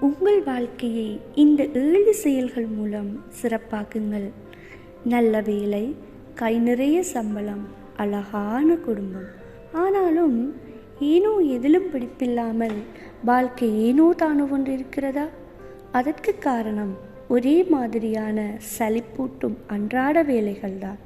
உங்கள் வாழ்க்கையை இந்த ஏழு செயல்கள் மூலம் சிறப்பாக்குங்கள். நல்ல வேலை கை நிறைய சம்பளம் அழகான குடும்பம். ஆனாலும் ஏனோ எதிலும் பிடிப்பில்லாமல் வாழ்க்கை ஏனோ தானோ ஒன்று இருக்கிறதா? அதற்கு காரணம் ஒரே மாதிரியான சலிப்பூட்டும் அன்றாட வேலைகள்தான்.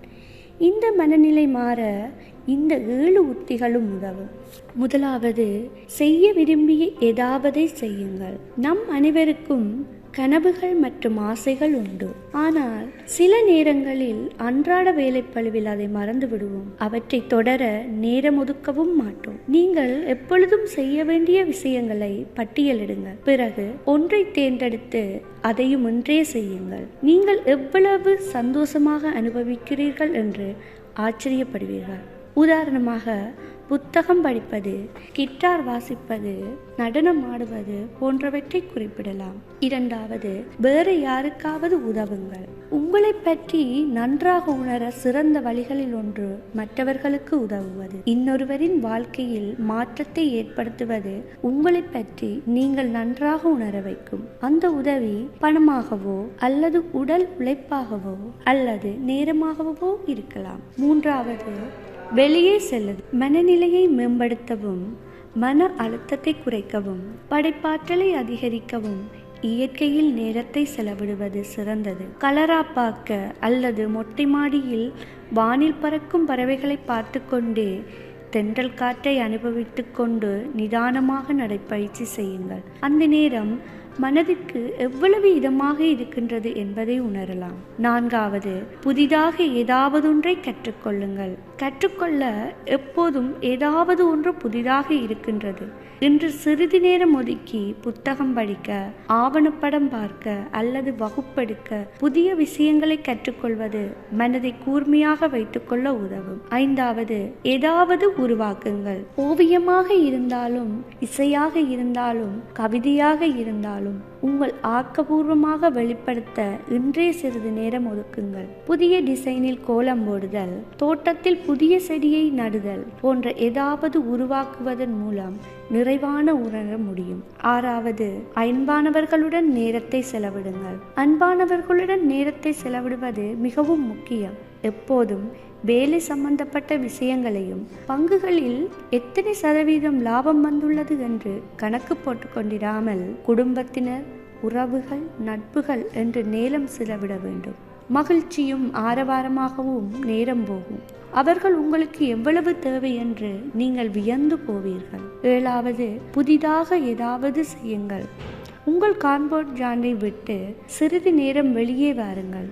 இந்த மனநிலை மாற இந்த ஏழு உத்திகளும் உதவும். முதலாவது செய்ய விரும்பிய ஏதாவதை செய்யுங்கள். நம் அனைவருக்கும் கனவுகள் மற்றும் ஆசைகள் உண்டு. ஆனால் சில நேரங்களில் அன்றாட வேலைப்பழுவில் அதை மறந்து விடுவோம். அவற்றை தொடர நேரம் ஒதுக்கவும் மாட்டோம். நீங்கள் எப்பொழுதும் செய்ய வேண்டிய விஷயங்களை பட்டியலிடுங்கள் பிறகு ஒன்றை தேர்ந்தெடுத்து அதையும் ஒன்றே செய்யுங்கள். நீங்கள் எவ்வளவு சந்தோஷமாக அனுபவிக்கிறீர்கள் என்று ஆச்சரியப்படுவீர்கள். உதாரணமாக புத்தகம் படிப்பது கிட்டார் வாசிப்பது நடனம் ஆடுவது போன்றவற்றை குறிப்பிடலாம். இரண்டாவது வேறு யாருக்காவது உதவுங்கள். உங்களை பற்றி நன்றாக உணர சிறந்த வழிகளில் ஒன்று மற்றவர்களுக்கு உதவுவது. இன்னொருவரின் வாழ்க்கையில் மாற்றத்தை ஏற்படுத்துவது உங்களை பற்றி நீங்கள் நன்றாக உணர வைக்கும். அந்த உதவி பணமாகவோ அல்லது உடல் உழைப்பாகவோ அல்லது நேரமாகவோ இருக்கலாம். மூன்றாவது வெளியே செல்லுது. மனநிலையை மேம்படுத்தவும் மன அழுத்தத்தை குறைக்கவும் படைப்பாற்றலை அதிகரிக்கவும் இயற்கையில் நேரத்தை செலவிடுவது சிறந்தது. கலராப்பாக்க அல்லது மொட்டை மாடியில் வானில் பறக்கும் பறவைகளை பார்த்து கொண்டே தென்றல் காற்றை அனுபவித்து கொண்டு நிதானமாக நடைப்பயிற்சி செய்யுங்கள். அந்த நேரம் மனதிற்கு எவ்வளவு இதமாக இருக்கின்றது என்பதை உணரலாம். நான்காவது புதிதாக ஏதாவது ஒன்றை கற்றுக்கொள்ளுங்கள். கற்றுக்கொள்ள எப்போதும் ஏதாவது ஒன்று புதிதாக இருக்கின்றது. இன்று சிறிது நேரம் ஒதுக்கி புத்தகம் படிக்க ஆவணப்படம் பார்க்க அல்லது வகுப்பெடுக்க புதிய விஷயங்களை கற்றுக்கொள்வது மனதை கூர்மையாக வைத்துக்கொள்ள உதவும். ஐந்தாவது ஏதாவது உருவாக்குங்கள். ஓவியமாக இருந்தாலும் இசையாக இருந்தாலும் கவிதையாக இருந்தாலும் உங்கள் ஆக்கபூர்வமாக வெளிப்படுத்த இன்றே சிறிது நேரம் ஒதுக்குங்கள். புதிய டிசைனில் கோலம் போடுதல் தோட்டத்தில் புதிய செடியை நடுதல் போன்ற ஏதாவது உருவாக்குவதன் மூலம் நிறைவான உணர முடியும். ஆறாவது அன்பானவர்களுடன் நேரத்தை செலவிடுங்கள். அன்பானவர்களுடன் நேரத்தை செலவிடுவது மிகவும் முக்கியம். எப்போதும் வேலை சம்பந்தப்பட்ட விஷயங்களையும் பங்குகளில் எத்தனை சதவீதம் லாபம் வந்துள்ளது என்று கணக்கு போட்டுக்கொண்டிராமல் குடும்பத்தினர் உறவுகள் நட்புகள் என்று நேரம் செலவிட வேண்டும். மகிழ்ச்சியும் ஆரவாரமாகவும் நேரம் போகும். அவர்கள் உங்களுக்கு எவ்வளவு தேவை என்று நீங்கள் வியந்து போவீர்கள். ஏழாவது புதிதாக ஏதாவது செய்யுங்கள். உங்கள் கான்போர்ட் ஜானை விட்டு சிறிது நேரம் வெளியே வாருங்கள்.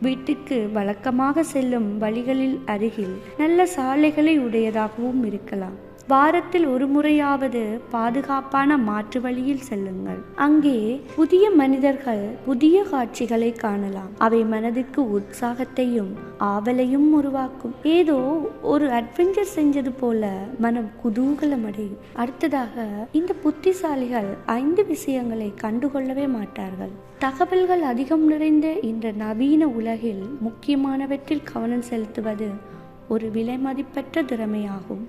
வீட்டுக்கு வழக்கமாக செல்லும் வழிகளில் அருகில் நல்ல சாலைகளை உடையதாகவும் இருக்கலாம். வாரத்தில் ஒரு முறையாவது பாதுகாப்பான மாற்று வழியில் செல்லுங்கள். அங்கே புதிய மனிதர்கள் புதிய காட்சிகளை காணலாம். அவை மனதுக்கு உற்சாகத்தையும் ஆவலையும் உருவாக்கும். ஏதோ ஒரு அட்வென்ச்சர் செஞ்சது போல மனம் குதூகலம் அடையும். அடுத்ததாக இந்த புத்திசாலிகள் ஐந்து விஷயங்களை கண்டுகொள்ளவே மாட்டார்கள். தகவல்கள் அதிகம் நிறைந்த இந்த நவீன உலகில் முக்கியமானவற்றில் கவனம் செலுத்துவது ஒரு விலைமதிப்பற்ற திறமையாகும்.